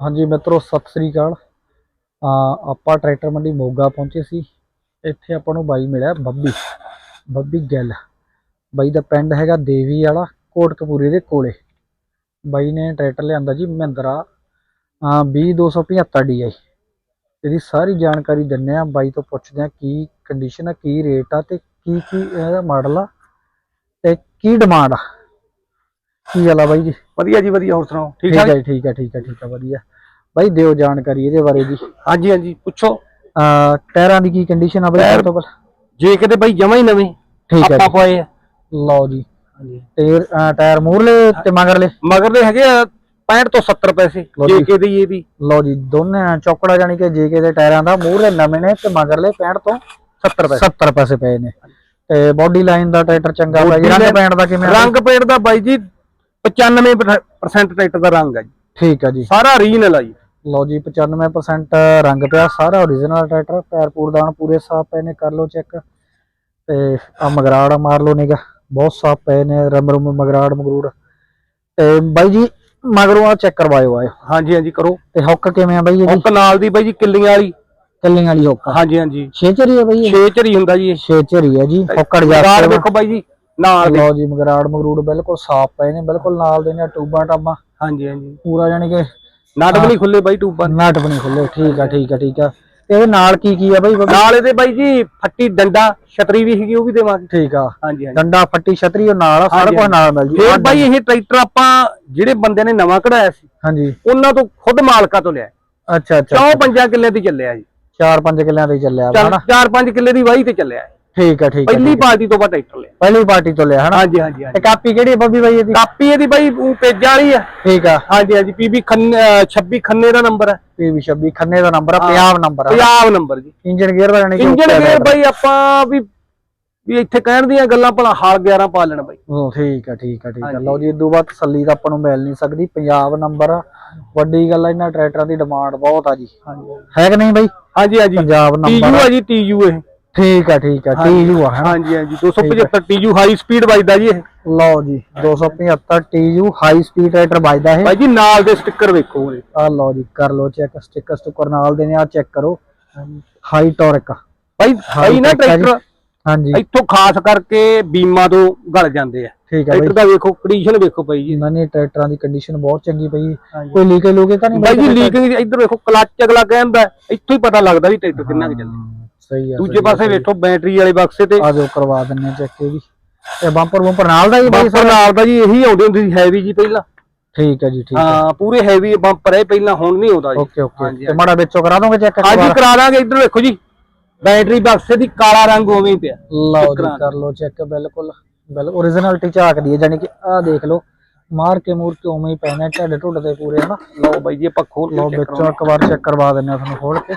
ਹਾਂਜੀ ਮਿੱਤਰੋ, ਸਤਿ ਸ੍ਰੀ ਅਕਾਲ। ਆਪਾਂ ਟਰੈਕਟਰ ਮੰਡੀ ਮੋਗਾ ਪਹੁੰਚੇ ਸੀ। ਇੱਥੇ ਆਪਾਂ ਨੂੰ ਬਾਈ ਮਿਲਿਆ ਬੱਬੀ ਬੱਬੀ ਗਿੱਲ। ਬਾਈ ਦਾ ਪਿੰਡ ਹੈਗਾ ਦੇਵੀ ਵਾਲਾ, ਕੋਟਕਪੂਰੇ ਦੇ ਕੋਲੇ। ਬਾਈ ਨੇ ਟਰੈਕਟਰ ਲਿਆਂਦਾ ਜੀ ਮਹਿੰਦਰਾ ਆ 20275 DI ਇਹਦੀ ਸਾਰੀ ਜਾਣਕਾਰੀ ਦਿੰਨੇ ਆ ਬਾਈ ਤੋਂ ਪੁੱਛਦੇ ਆ ਕੀ ਕੰਡੀਸ਼ਨ ਆ, ਕੀ ਰੇਟ ਆ ਤੇ ਕੀ ਕੀ ਇਹਦਾ ਮਾਡਲ ਆ ਤੇ ਕੀ ਡਿਮਾਂਡ ਆ। ਕੀ ਆ ਬਾਈ ਜੀ? ਵਧੀਆ ਜੀ ਵਧੀਆ। ਹੋਰ ਸੁਣਾਓ? ਠੀਕ ਠੀਕ ਹੈ ਜੀ, ਠੀਕ ਹੈ ਠੀਕ ਹੈ ਠੀਕ ਹੈ ਵਧੀਆ। ਬਾਈ ਦਿਓ ਜਾਣਕਾਰੀ ਇਹਦੇ ਬਾਰੇ ਜੀ। ਹਾਂਜੀ ਹਾਂਜੀ। ਪੁੱਛੋ। ਅਹ ਟਾਇਰਾਂ ਦੀ ਕੀ ਕੰਡੀਸ਼ਨ ਆ ਬਾਈ ਟਾਇਰ- ਤੋਂ ਜੇ ਕਿਤੇ ਬਾਈ ਜਮਾ ਹੀ ਨਵੇਂ ਠੀਕ ਹੈ ਆਪਾਂ ਪਾਏ ਆ। ਲਓ ਜੀ। ਹਾਂਜੀ। ਟਾਇਰ ਅਹ ਟਾਇਰ ਮੂਰਲੇ ਤੇ ਮਗਰਲੇ? ਮਗਰਲੇ ਹੈਗੇ ਆ 65 ਤੋਂ 70 ਪੈਸੇ ਲਓ ਜੇ ਜੀ। ਕਿ ਦੀ ਇਹਦੀ ਲਓ ਜੀ ਦੋਨੇ ਚੌਕੜਾ ਜਾਨੀ ਕਿ ਜੇਕੇ ਦੇ ਟਾਇਰਾਂ ਦਾ ਮੂਰਲੇ ਨਵੇਂ ਨੇ ਤੇ ਮਗਰਲੇ 65 ਤੋਂ 70 ਪੈਸੇ। 70 ਪੈਸੇ। ਪਏ ਨੇ। ਤੇ ਬਾਡੀ ਲਾਈਨ ਦਾ ਟਰੈਕਟਰ ਚੰਗਾ ਬਾਈ ਰੰਗ ਪੈਂਟ ਦਾ ਕਿਵੇਂ? ਰੰਗ ਪੇਂਟ ਦਾ ਬਾਈ ਜੀ 95% ਟਰੈਕਟਰ ਦਾ ਰੰਗ ਆ ਜੀ। ਠੀਕ ਹੈ ਜੀ। ਸਾਰਾ ਰੀਜਨਲ ਆ ਜੀ। ਲਓ ਜੀ 95% ਰੰਗ ਪਿਆ ਸਾਰਾ ਓਰੀਜਨਲ ਟਰੈਕਟਰ ਪੈਰ ਪੂਰਦਾਨ ਪੂਰੇ ਸਾਫ਼ ਪਏ ਨੇ ਕਰ ਲਓ ਚੈੱਕ। ਤੇ ਆ ਮਗਰਾੜ ਮਾਰ ਲਓ ਨਿਗਾ ਬਹੁਤ ਸਾਫ਼ ਪਏ ਨੇ ਰਮ ਰਮ ਮਗਰਾੜ ਮਗਰੂੜ। ਤੇ ਬਾਈ ਜੀ ਮਗਰੋਂ ਆ ਚੈੱਕ ਕਰਵਾਇਓ ਆਇਓ। ਹਾਂਜੀ ਹਾਂਜੀ ਕਰੋ। ਤੇ ਹੁੱਕ ਕਿਵੇਂ ਆ ਬਾਈ ਇਹਦੀ? ਹੁੱਕ ਨਾਲ ਦੀ ਬਾਈ ਜੀ ਕਿੱਲੀਆਂ ਵਾਲੀ। ਕੱਲਿੰਗ ਵਾਲੀ ਹੁੱਕ ਆ। ਹਾਂਜੀ ਹਾਂਜੀ। ਛੇ ਚਰੀ ਹੈ ਬਾਈ ਇਹ? 6 ਚਰੀ ਹੁੰਦਾ ਜੀ ਇਹ। ਛੇ ਚਰੀ ਹੈ ਜੀ ਹੁੱਕੜ ਜਾ ਵੇਖੋ ਬਾਈ ਜੀ। ਨਾਲ ਦੇ ਲਓ ਜੀ ਮਗਰਾੜ ਮਗਰੂੜ ਬਿਲਕੁਲ ਸਾਫ਼ ਪਏ ਨੇ ਬਿਲਕੁਲ ਨਾਲ ਦੇ ਨੇ ਟੂਬਾਂ ਟਾਬਾਂ। ਹਾਂਜੀ ਹਾਂਜੀ। ਪੂਰਾ ਜਾਨੀ ਕਿ ਨਟ ਵੀ ਨਹੀਂ ਖੁੱਲੇ ਬਾਈ ਟੂਬਾਂ। ਦੇ। ਨਟ ਬਣੀ ਖੁੱਲੇ ਠੀਕ ਆ ਠੀਕ ਆ ਠੀਕ ਆ। ਤੇ ਇਹਦੇ ਨਾਲ ਕੀ ਕੀ ਆ ਬਾਈ ਬਾਬਾ? ਨਾਲ ਇਹਦੇ ਬਾਈ ਜੀ ਫੱਟੀ ਡੰਡਾ ਛਤਰੀ ਵੀ ਹੈਗੀ ਉਹ ਵੀ ਦੇਵਾਂਗੇ। ਠੀਕ ਆ। ਹਾਂਜੀ ਹਾਂਜੀ। ਡੰਡਾ ਫੱਟੀ ਛਤਰੀ ਉਹ ਨਾਲ ਆ ਸਾਰਾ ਕੁਝ ਨਾਲ ਮਿਲ ਜੀ। ਫੇਰ ਬਾਈ ਇਹ ਟਰੈਕਟਰ ਆਪਾਂ ਜਿਹੜੇ ਬੰਦੇ ਨੇ ਨਵਾਂ ਕਢਾਇਆ ਸੀ ਹਾਂਜੀ। ਉਹਨਾਂ ਤੋਂ ਖੁਦ ਮਾਲਕਾਂ ਤੋਂ ਲਿਆ। ਅੱਛਾ ਅੱਛਾ ਚੌ ਪੰਜਾਂ ਕਿੱਲੇ ਦੀ ਚੱਲਿਆ ਜੀ। 4-5 ਕਿੱਲਿਆਂ ਤੇ ਚੱਲਿਆ ਵਾ ਹਨਾ? 4-5 ਕਿੱਲੇ ਦੀ ਵਾਹੀ ਤੇ ਚੱਲਿਆ। ਹੈ। ਠੀਕ ਆ ਠੀਕ ਆ ਪਹਿਲੀ ਪਾਰਟੀ ਤੋਂ ਬਾਅਦ ਟਰੈਕਟਰ ਲਿਆ। ਪਹਿਲੀ ਪਾਰਟੀ ਤੋਂ ਲਿਆ ਹਨਾ? ਹਾਂਜੀ ਹਾਂਜੀ ਤੇ ਹਾਂਜੀ ਕਾਪੀ ਕਿਹੜੀ ਆ ਬੱਬੀ ਬਾਈ ਇਹਦੀ? ਕਾਪੀ ਇਹਦੀ ਬਾਈ ਊਂ ਪੇਜਾਂ ਵਾਲੀ ਆ। ਠੀਕ ਆ। ਹਾਂਜੀ ਹਾਂਜੀ ਪੀਬੀ ਖੰਨੇ 26 ਖੰਨੇ ਦਾ ਨੰਬਰ ਹੈ ਪੀਵੀ 26 ਖੰਨੇ ਦਾ ਨੰਬਰ ਆ ਹਾਂ। ਪੰਜਾਬ ਨੰਬਰ ਆ। ਪੰਜਾਬ ਨੰਬਰ ਜੀ। ਇੰਜਨ ਗੇਅਰ ਦਾ ਕਿ ਇੰਜਨ ਉੱਤੇ ਗੇਅਰ। ਬਾਈ ਆਪਾਂ ਵੀ ਵੀ ਇੱਥੇ ਕਹਿਣ ਦੀਆਂ ਗੱਲਾਂ ਭਲਾ ਹਾਲ 11 ਪਾ ਲੈਣ ਬਾਈ। ਉਹ ਠੀਕ ਆ ਠੀਕ ਆ ਠੀਕ ਆ। ਲਓ ਜੀ ਇਦੋਂ ਬਾਅਦ ਤਸੱਲੀ ਤਾਂ ਆਪਾਂ ਨੂੰ ਮਿਲ ਨਹੀਂ ਸਕਦੀ ਪੰਜਾਬ ਨੰਬਰ ਆ। ਵੱਡੀ ਗੱਲ ਆ ਇਹਨਾਂ ਟਰੈਕਟਰਾਂ ਦੀ ਡਿਮਾਂਡ ਬਹੁਤ ਆ ਜੀ। ਹਾਂਜੀ। ਹੈ ਕਿ ਨਹੀਂ ਬਾਈ? ਹਾਂਜੀ ਹਾਂਜੀ। ਪੰਜਾਬ ਟੀਯੂ ਨੰਬਰ ਆ। ਜੀ ਟੀਯੂ ਇਹ। ਠੀਕ ਆ ਠੀਕ ਆ ਟੀਯੂ ਆ ਹਨਾ ਹਾਂਜੀ ਹਾਂਜੀ 275 ਟੀਯੂ ਹਾਈ ਸਪੀਡ ਵੱਜਦਾ ਜੀ ਇਹ। ਲਓ ਜੀ 275 TU ਹਾਈ ਸਪੀਡ ਰਾਈਡਰ ਵੱਜਦਾ ਇਹ। ਬਾਈ ਜੀ ਨਾਲ ਦੇ ਸਟicker ਵੇਖੋ ਉਹਦੇ ਆ ਲਓ ਜੀ ਕਰ ਲਓ ਚੈੱਕ ਸਟicker ਸਟੁੱਕਰ ਨਾਲ ਦੇ ਨੇ ਆ ਚੈੱਕ ਕਰੋ। ਹਾਈ ਟੌਰਕ ਬਾਈ ਭਾਈ ਨਾ। ਟਰੈਕਟਰ ਹਾਂਜੀ। ਇੱਥੋਂ ਖਾਸ ਕਰਕੇ ਬੀਮਾ ਤੋਂ ਗਲ ਜਾਂਦੇ ਆ। ਠੀਕ ਆ ਟਰੈਕਟਰ ਦਾ ਵੇਖੋ ਕੰਡੀਸ਼ਨ ਵੇਖੋ ਬਾਈ ਜੀ। ਇਹਨਾਂ ਨੇ ਟਰੈਕਟਰਾਂ ਦੀ ਕੰਡੀਸ਼ਨ ਬਹੁਤ ਚੰਗੀ ਪਈ। ਕੋਈ ਲੀਕੇ ਲੂਕੇ ਤਾਂ ਨਹੀਂ ਬਾਈ ਜੀ ਲੀਕਿੰਗ ਇੱਧਰ ਵੇਖੋ ਕਲੱਚ ਅਗਲਾ ਕਹਿੰਦਾ ਇੱਥੋਂ ਹੀ ਪਤਾ ਲੱਗਦਾ ਵੀ ਟਰੈਕਟਰ ਕਿੰਨਾ ਕੁ ਚੱਲੇ ਹਾਂ, ਸਹੀ ਆ ਦੂਜੇ ਪਾਸੇ ਵੇਖੋ ਬੈਟਰੀ ਵਾਲੇ ਬਕਸੇ ਤੇ ਆ ਜਾਓ ਕਰਵਾ ਦਿੰਨੇ ਚੈੱਕ ਇਹ ਵੀ। ਤੇ ਬੰਪਰ ਬੰਪਰ ਨਾਲ ਦਾ ਹੀ ਬਾਈ ਨਾਲ ਦਾ ਜੀ ਇਹੀ ਆਉਂਦੇ ਹੁੰਦੇ ਸੀ ਹੈਵੀ ਜੀ ਪਹਿਲਾਂ। ਠੀਕ ਹੈ ਜੀ ਠੀਕ ਹੈ। ਹਾਂ ਪੂਰੇ ਹੈਵੀ ਬੰਪਰ ਹੈ ਪਹਿਲਾਂ ਹੁਣ ਨਹੀਂ ਆਉਂਦਾ ਜੀ। ਓਕੇ ਓਕੇ ਤੇ ਮਾੜਾ ਵਿੱਚੋਂ ਕਰਾ ਦੋਗੇ ਚੈੱਕ ਹਾਂਜੀ ਕਰਾ ਦਾਂਗੇ ਇੱਧਰ ਵੇਖੋ ਜੀ। ਬੈਟਰੀ ਬਕਸੇ ਦੀ ਕਾਲਾ ਰੰਗ ਉਵੇਂ ਹੀ ਪਿਆ। ਲਓ ਜੀ ਕਰ ਲਓ ਚੈੱਕ ਬਿਲਕੁਲ ਬਿਲ ਓਰੀਜਨਲਿਟੀ ਝਾਕਦੀ ਹੈ ਜਾਨੀ ਕਿ ਆਹ ਦੇਖ ਲਓ। ਮਾਰ ਕੇ ਮੂਰ ਕੇ ਉਵੇਂ ਹੀ ਪੈਣਾ ਢੱਡ ਢੁੱਡ ਦੇ ਪੂਰੇ ਹਨਾ? ਲਓ ਬਾਈ ਜੀ ਆਪਾਂ ਖੋਲ ਲਓ ਕੇ check ਵਿੱਚੋਂ ਇੱਕ ਵਾਰ ਚੈੱਕ ਕਰਵਾ ਦਿੰਨੇ ਆ ਤੁਹਾਨੂੰ ਖੋਲ ਕੇ।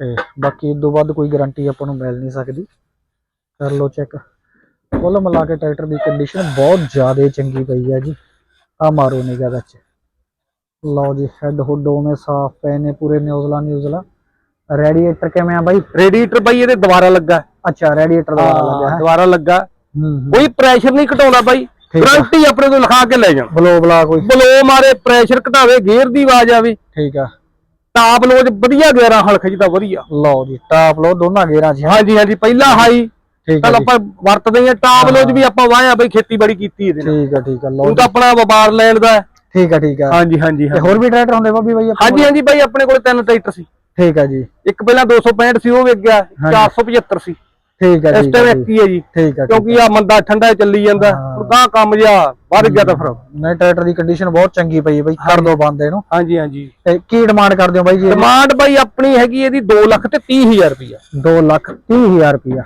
ਤੇ ਬਾਕੀ ਇਸ ਤੋਂ ਵੱਧ ਕੋਈ ਗਾਰੰਟੀ ਆਪਾਂ ਨੂੰ ਮਿਲ ਨਹੀਂ ਸਕਦੀ। ਕਰ ਲਓ ਚੈੱਕ ਕੁੱਲ ਮਿਲਾ ਕੇ ਟਰੈਕਟਰ ਦੀ ਕੰਡੀਸ਼ਨ ਬਹੁਤ ਜ਼ਿਆਦਾ ਚੰਗੀ ਪਈ ਹੈ ਜੀ। ਆ ਮਾਰੋ ਨਿਗਾ ਵਿੱਚ। ਲਓ ਜੀ ਹੈੱਡ ਹੁੱਡ ਉਵੇਂ ਸਾਫ਼ ਪਏ ਨੇ ਪੂਰੇ ਨਿਊਜ਼ਲਾ ਨਿਊਜ਼ਲਾ। ਰੇਡੀਏਟਰ ਕਿਵੇਂ ਆ ਬਾਈ? ਰੇਡੀਏਟਰ ਬਾਈ ਇਹਦੇ ਦੁਬਾਰਾ ਲੱਗਾ। ਅੱਛਾ ਰੇਡੀਏਟਰ ਦਾ ਲੱਗਾ ਦੁਬਾਰਾ ਲੱਗਾ। ਕੋਈ ਪ੍ਰੈਸ਼ਰ ਨਹੀਂ ਘਟਾਉਂਦਾ ਬਾਈ। ਗਾਰੰਟੀ ਆਪਣੇ ਤੋਂ ਲਿਖਾ ਕੇ ਲੈ ਜਾਣ ਬਲੋ ਬਲਾ ਕੋਈ। ਬਲੋ ਮਾਰੇ ਪ੍ਰੈਸ਼ਰ ਘਟਾਵੇ ਗੇਅਰ ਦੀ ਆਵਾਜ਼ ਆਵੇ। ਠੀਕ ਆ। ਟਾਪ ਲੋਜ ਵਧੀਆ 11 ਹਲ ਖਿੱਚਦਾ ਵਧੀਆ। ਲਓ ਜੀ ਟਾਪ ਲੋ ਦੋਨਾਂ ਗੇਅਰਾਂ 'ਚ। ਹੈ। ਹਾਂਜੀ ਹਾਂਜੀ ਪਹਿਲਾ ਹਾਈ। ਠੀਕ ਹੈ ਜੀ। ਆਪਾਂ ਵਰਤਦੇ ਹਾਂ ਟਾਪ ਲੋਜ ਵੀ ਆਪਾਂ ਵਾਹਿਆ ਬਈ ਖੇਤੀਬਾੜੀ ਕੀਤੀ ਇਹਦੇ ਨਾਲ। ਠੀਕ ਆ ਠੀਕ ਆ ਲਓ ਹੁਣ ਤਾਂ ਆਪਣਾ ਵਪਾਰ ਲੈਣ ਦਾ ਹੈ। ਠੀਕ ਆ ਠੀਕ ਆ। ਹਾਂਜੀ ਹਾਂਜੀ ਤੇ ਹੋਰ ਵੀ ਟਰੈਕਟਰ ਹੁੰਦੇ ਬਾਬੀ ਬਾਈ ਹਾਂਜੀ ਹਾਂਜੀ ਬਾਈ ਆਪਣੇ ਕੋਲ ਤਿੰਨ ਟਰੈਕਟਰ ਸੀ? ਠੀਕ ਆ ਜੀ। ਇੱਕ ਪਹਿਲਾਂ 265 ਸੀ ਉਹ ਵਿਕ ਗਿਆ ਹਾਂਜੀ। 475 ਸੀ। ਠੀਕ ਆ ਇਸ ਟਾਈਮ। ਇੱਕ ਹੀ ਹੈ ਜੀ। ਠੀਕ ਠੀਕ ਕਿਉਂਕਿ ਆ ਮੰਦਾ ਠੰਡਾ ਚੱਲੀ ਜਾਂਦਾ ਹਾਂ। ਹੁਣ ਗਾਂ ਕੰਮ ਜਿਹਾ ਵੱਧ ਗਿਆ ਤਾਂ ਫਿਰ। ਨਹੀਂ ਟਰੈਕਟਰ ਦੀ ਕੰਡੀਸ਼ਨ ਬਹੁਤ ਚੰਗੀ ਪਈ ਹੈ ਬਾਈ ਕਰ ਦੋ ਬੰਦੇ ਨੂੰ। ਹਾਂਜੀ ਹਾਂਜੀ। ਤੇ ਕੀ ਡਿਮਾਂਡ ਕਰਦੇ ਹੋ ਬਾਈ ਜੀ ਡਿਮਾਂਡ ਬਾਈ ਆਪਣੀ ਹੈਗੀ ਇਹਦੀ 2 ਲੱਖ ਤੇ 30 ਹਜ਼ਾਰ ਰੁਪਇਆ 2 ਲੱਖ 30 ਹਜ਼ਾਰ ਰੁਪਇਆ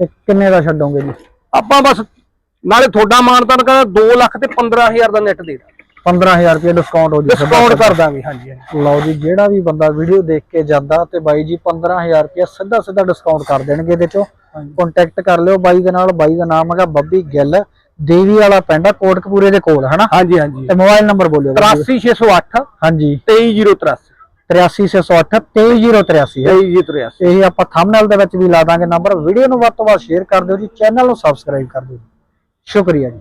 ਤੇ ਕਿੰਨੇ ਦਾ ਛੱਡੋਗੇ ਜੀ? ਆਪਾਂ ਬਸ ਨਾਲੇ ਤੁਹਾਡਾ ਮਾਨਤਾਨ ਕਹਿੰਦਾ 2 ਲੱਖ ਤੇ 15000 ਦਾ ਨੈਟ ਦੇ ਦਾਂ 15000 ਰੁਪਇਆ ਡਿਸਕਾਊਂਟ ਹੋ ਜੀ ਡਿਸਕਾਊਂਟ ਕਰ ਦਾਂਗੇ ਹਾਂਜੀ ਲਓ ਜੀ ਜਿਹੜਾ ਵੀ ਬੰਦਾ ਵੀਡੀਓ ਦੇਖ ਕੇ ਜਾਂਦਾ ਤੇ ਬਾਈ ਜੀ 15000 ਰੁਪਇਆ ਸਿੱਧਾ ਸਿੱਧਾ ਡਿਸਕਾਊਂਟ ਕਰ ਦੇਣਗੇ ਇਹਦੇ ਚੋਂ। ਕੰਟੈਕਟ ਕਰ ਲਿਓ ਬਾਈ ਦੇ ਨਾਲ। ਬਾਈ ਦਾ ਨਾਮ ਹੈਗਾ ਬੱਬੀ ਗਿੱਲ। ਦੇਵੀ ਵਾਲਾ ਪਿੰਡ ਕੋਟਕਪੂਰੇ ਦੇ ਕੋਲ ਹਨਾ? ਹਾਂਜੀ ਹਾਂਜੀ। ਤੇ ਮੋਬਾਈਲ ਨੰਬਰ ਬੋਲਿਓ ਬਾਈ ਜੀ। 83608 ਹਾਂਜੀ। 23083 83608 23083 ਹੈ। 23083 ਇਹ ਆਪਾਂ ਥੰਬਨੇਲ ਦੇ ਵਿੱਚ ਵੀ ਲਾ ਦਾਂਗੇ ਨੰਬਰ ਵੀਡੀਓ ਨੂੰ ਵੱਧ ਤੋਂ ਵੱਧ ਸ਼ੇਅਰ ਕਰ ਦਿਓ ਜੀ ਚੈਨਲ ਨੂੰ ਸਬਸਕ੍ਰਾਈਬ ਕਰ ਦਿਓ ਜੀ। ਸ਼ੁਕਰੀਆ ਜੀ।